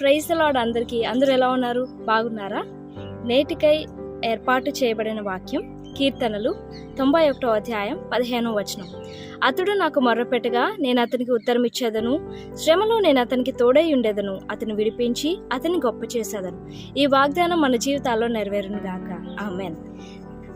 Praise lord అందరికీ. అందరూ ఎలా ఉన్నారు? బాగున్నారా? నేటికై ఏర్పాటు చేయబడిన వాక్యం కీర్తనలు తొంభై ఒకటో అధ్యాయం పదిహేనో వచనం. అతడు నాకు మొర్రపెట్టగా నేను అతనికి ఉత్తరం ఇచ్చేదను శ్రమలో నేను అతనికి తోడై ఉండేదను. అతను విడిపించి అతని గొప్ప చేసేదను. ఈ వాగ్దానం మన జీవితాల్లో నెరవేరును గాక. ఆమెన్.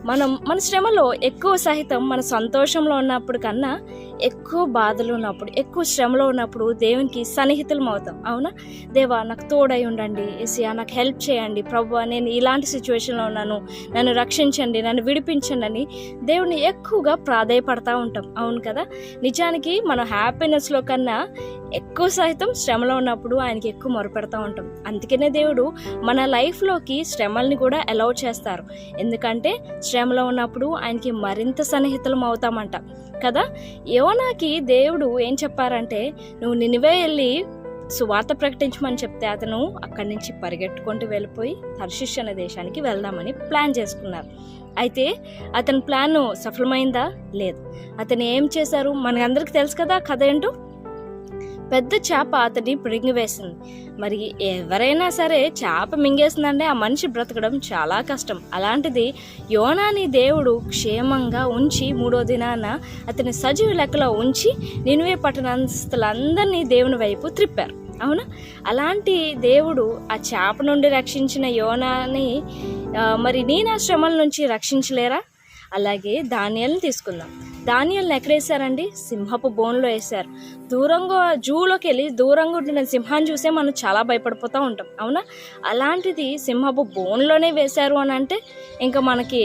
మనం మన శ్రమలో ఎక్కువ సహితం మన సంతోషంలో ఉన్నప్పుడు కన్నా ఎక్కువ బాధలు ఉన్నప్పుడు ఎక్కువ శ్రమలో ఉన్నప్పుడు దేవునికి సన్నిహితులం అవుతాం. అవునా? దేవా నాకు తోడై ఉండండి ఎసియా నాకు హెల్ప్ చేయండి. ప్రభు నేను ఇలాంటి సిచ్యువేషన్లో ఉన్నాను. నన్ను రక్షించండి నన్ను విడిపించండి అని దేవుని ఎక్కువగా ప్రాధాయపడతా ఉంటాం. అవును కదా? నిజానికి మనం హ్యాపీనెస్లో కన్నా ఎక్కువ సహితం శ్రమలో ఉన్నప్పుడు ఆయనకి ఎక్కువ మొరపెడతా ఉంటాం. అందుకనే దేవుడు మన లైఫ్లోకి శ్రమల్ని కూడా అలౌ చేస్తారు. ఎందుకంటే శ్రమలో ఉన్నప్పుడు ఆయనకి మరింత సన్నిహితులం అవుతామంట. కదా? యోనాకి దేవుడు ఏం చెప్పారంటే నువ్వు నినివే వెళ్ళి సువార్త ప్రకటించమని చెప్తే అతను అక్కడి నుంచి పరిగెట్టుకుంటూ వెళ్ళిపోయి హర్షిష్ అనే దేశానికి వెళ్దామని ప్లాన్ చేసుకున్నారు. అయితే అతని ప్లాన్ సఫలమైందా? లేదు. అతను ఏం చేశారు? మనకందరికి తెలుసు కదా కథ ఏంటో? పెద్ద చేప అతన్ని మింగివేసింది మరి ఎవరైనా సరే చేప మింగేసిందంటే ఆ మనిషి బ్రతకడం చాలా కష్టం. అలాంటిది యోనాని దేవుడు క్షేమంగా ఉంచి మూడో దినాన అతని సజీవ లెక్కలో ఉంచి నినువే పట్టణస్తులందరినీ దేవుని వైపు త్రిప్పారు. అవునా? అలాంటి దేవుడు ఆ చేప నుండి రక్షించిన యోనాని మరి నేను ఆ శ్రమల నుంచి రక్షించలేరా? అలాగే ధాన్యాలను తీసుకుందాం. ధాన్యాలను ఎక్కడేశారండి? సింహపు బోన్లో వేశారు. దూరంగా జూలోకి వెళ్ళి దూరంగా ఉంటున్న సింహాన్ని చూసే మనం చాలా భయపడిపోతూ ఉంటాం అవునా? అలాంటిది సింహపు బోన్లోనే వేశారు అని అంటే ఇంకా మనకి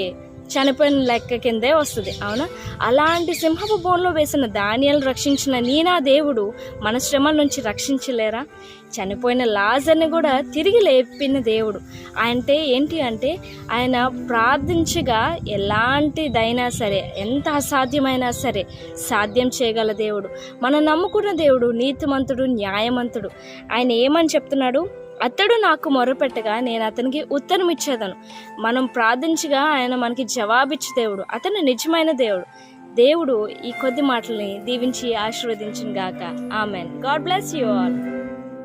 చనిపోయిన లెక్క కిందే వస్తుంది అవునా? అలాంటి సింహపు బోన్లో వేసిన ధాన్యాలను రక్షించిన నీనా దేవుడు మన శ్రమల నుంచి రక్షించలేరా? చనిపోయిన లాజర్ని కూడా తిరిగి లేపిన దేవుడు. అంటే ఏంటి అంటే ఆయన ప్రార్థించగా ఎలాంటిదైనా సరే ఎంత అసాధ్యమైనా సరే సాధ్యం చేయగల దేవుడు. మనం నమ్ముకున్న దేవుడు నీతిమంతుడు న్యాయమంతుడు. ఆయన ఏమని చెప్తున్నాడు? అతడు నాకు మొరపెట్టగా నేను అతనికి ఉత్తరం ఇచ్చేదను. మనం ప్రార్థించగా ఆయన మనకి జవాబిచ్చి దేవుడు అతను నిజమైన దేవుడు. దేవుడు ఈ కొద్ది మాటల్ని దీవించి ఆశీర్వదించిన గాక. Amen. God bless you all.